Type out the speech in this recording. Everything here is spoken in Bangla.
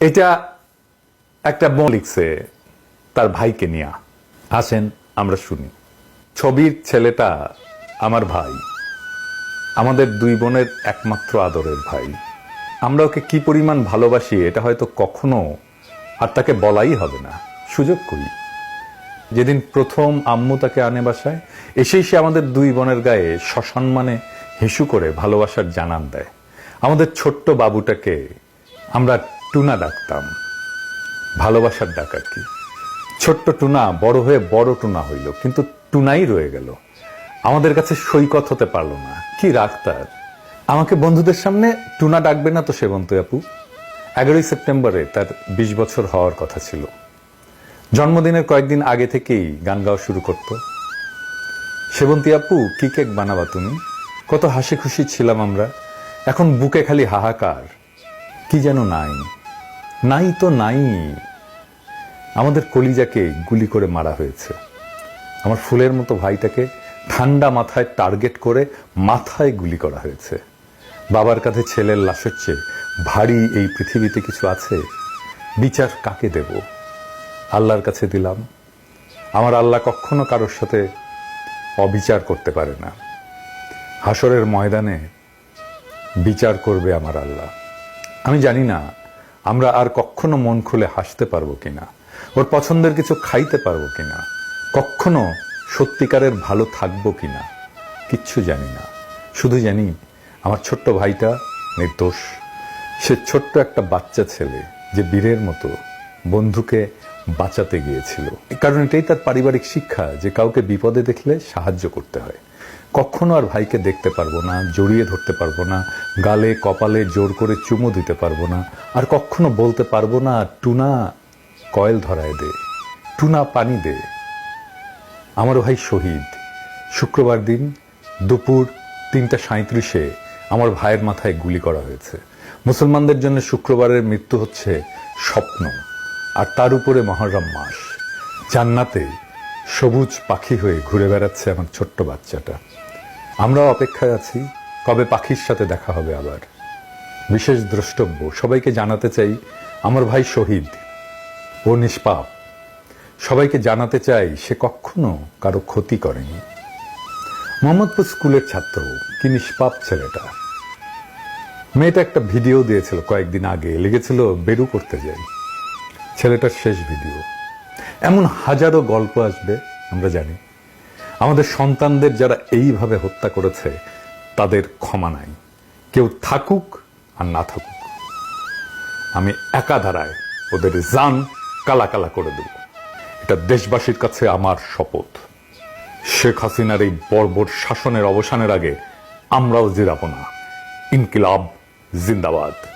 এটা একটা বোন লিখছে তার ভাইকে নিয়ে। আসেন, আমরা শুনি। ছবির ছেলেটা আমার ভাই। আমাদের দুই বোনের একমাত্র আদরের ভাই। আমরা ওকে কি পরিমাণ ভালোবাসি এটা হয়তো কখনো আর তাকে বলাই হবে না। সুযোগ করি যেদিন প্রথম আম্মু তাকে আনে বাসায়, এসেই সে আমাদের দুই বোনের গায়ে সসম্মানে হিসু করে ভালোবাসার জানান দেয়। আমাদের ছোট্ট বাবুটাকে আমরা টুনা ডাকতাম। ভালোবাসার ডাক আর কি ছোট্ট টুনা বড় হয়ে বড় টুনা হইল, কিন্তু টুনাই রয়ে গেল। আমাদের কাছে সৈকত হতে পারল না। কি রাগ তার। আমাকে বন্ধুদের সামনে টুনা ডাকবে না তো সেবন্ত আপু? এগারোই সেপ্টেম্বরে তার বিশ বছর হওয়ার কথা ছিল। জন্মদিনের কয়েকদিন আগে থেকেই গান গাওয়া শুরু করত। সেবন্তী আপু, কি কেক বানাবা তুমি? কত হাসি খুশি ছিলাম আমরা। এখন বুকে খালি হাহাকার। কি যেন নাই। নাই তো নাই। আমাদের কলিজাকে গুলি করে মারা হয়েছে। আমার ফুলের মতো ভাইটাকে ঠান্ডা মাথায় টার্গেট করে মাথায় গুলি করা হয়েছে। বাবার কাছে ছেলের লাশের চেয়ে ভারী এই পৃথিবীতে কিছু আছে? বিচার কাকে দেব? আল্লাহর কাছে দিলাম। আমার আল্লাহ কখনো কারোর সাথে অবিচার করতে পারে না। হাসরের ময়দানে বিচার করবে আমার আল্লাহ। আমি জানি না আমরা আর কখনো মন খুলে হাসতে পারব কিনা? ওর পছন্দের কিছু খাইতে পারব কিনা? কখনো সত্যিকারের ভালো থাকব কিনা? কিচ্ছু জানি না। শুধু জানি আমার ছোট্ট ভাইটা নির্দোষ। সে ছোট্ট একটা বাচ্চা ছেলে যে বীরের মতো, বন্ধুকে বাঁচাতে গিয়েছিল। কারণ এটাই তার পারিবারিক শিক্ষা, যে কাউকে বিপদে দেখলে সাহায্য করতে হয়। কখনো আর ভাইকে দেখতে পারব না, জড়িয়ে ধরতে পারব না, গালে, কপালে জোর করে চুমো দিতে পারব না, আর কখনো বলতে পারব না, টুনা, কয়েল ধরায় দে, টুনা পানি দে। আমার ভাই শহীদ। শুক্রবার দিন দুপুর তিনটা সাঁত্রিশে আমার ভাইয়ের মাথায় গুলি করা হয়েছে। মুসলমানদের জন্য শুক্রবারের মৃত্যু হচ্ছে স্বপ্ন। আর তার উপরে মহরম মাস। জান্নাতে সবুজ পাখি হয়ে ঘুরে বেড়াচ্ছে আমার ছোট্ট বাচ্চাটা। আমরাও অপেক্ষায় আছি, কবে পাখির সাথে দেখা হবে আবার। বিশেষ দ্রষ্টব্য, সবাইকে জানাতে চাই, আমার ভাই শহীদ, ও নিষ্পাপ। সবাইকে জানাতে চাই, সে কখনো কারও ক্ষতি করেনি। মোহাম্মদপুর স্কুলের ছাত্র, কি নিষ্পাপ ছেলেটা। মেয়েটা একটা ভিডিও দিয়েছিল কয়েকদিন আগে, লেগেছিল বেরু করতে যাই। ছেলেটার শেষ ভিডিও। এমন হাজারো গল্প আসবে, আমরা জানি। আমাদের সন্তানদের যারা এইভাবে হত্যা করেছে, তাদের ক্ষমা নাই। কেউ থাকুক আর না থাকুক। আমি একা ধারায় ওদের জান কালা কালা করে দেব। এটা দেশবাসীর কাছে আমার শপথ। শেখ হাসিনার এই বর্বর শাসনের অবসানের আগে আমরাও জিরাবো না। ইনকিলাব, জিন্দাবাদ।